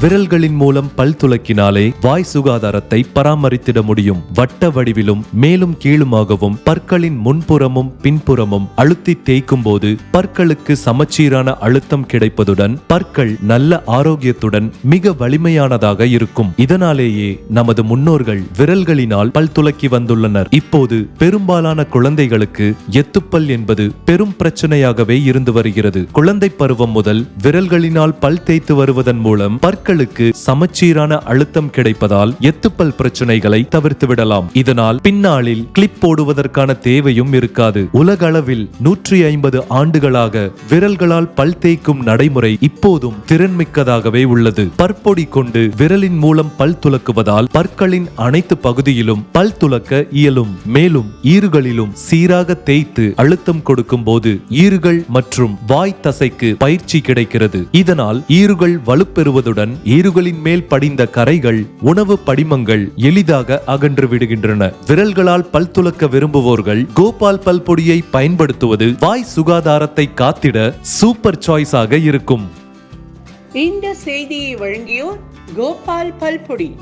விரல்களின் மூலம் பல் துளக்கினாலே வாய் சுகாதாரத்தை பராமரித்திட முடியும். வட்ட வடிவிலும் மேலும் கீழுமாகவும் பற்களின் முன்புறமும் பின்புறமும் அழுத்தி தேய்க்கும் போது பற்களுக்கு சமச்சீரான அழுத்தம் கிடைப்பதுடன் பற்கள் நல்ல ஆரோக்கியத்துடன் மிக வலிமையானதாக இருக்கும். இதனாலேயே நமது முன்னோர்கள் விரல்களினால் பல் துளக்கி வந்துள்ளனர். இப்போது பெரும்பாலான குழந்தைகளுக்கு எத்துப்பல் என்பது பெரும் பிரச்சனையாகவே இருந்து வருகிறது. குழந்தை பருவம் முதல் விரல்களினால் பல் தேய்த்து வருவதன் மூலம் பற்களுக்கு சமச்சீரான அழுத்தம் கிடைப்பதால் எத்துப்பல் பிரச்சனைகளை தவிர்த்து விடலாம். இதனால் பின்னாளில் கிளிப் போடுவதற்கான தேவையும் இருக்காது. உலக அளவில் நூற்றி ஐம்பது ஆண்டுகளாக விரல்களால் பல் தேய்க்கும் நடைமுறை இப்போதும் திறன்மிக்கதாகவே உள்ளது. பற்பொடி கொண்டு விரலின் மூலம் பல் துலக்குவதால் பற்களின் அனைத்து பகுதியிலும் பல் துலக்க இயலும். மேலும் ஈறுகளிலும் சீராக தேய்த்து அழுத்தம் கொடுக்கும் போது ஈறுகள் மற்றும் வாய் தசைக்கு பயிற்சி கிடைக்கிறது. இதனால் ஈறுகள் வலுப்பெறுவதுடன் ஈறுகளின் மேல் படிந்த கரைகள் உணவு படிமங்கள் எளிதாக அகன்று விடுகின்றன. விரல்களால் பல் துலக்க விரும்புவோர்கள் கோபால் பல் பொடியை பயன்படுத்துவது வாய் சுகாதாரத்தை காத்திட சூப்பர் சாய்ஸாக இருக்கும். இந்த செய்தியை வழங்கியோர் கோபால் பல்பொடி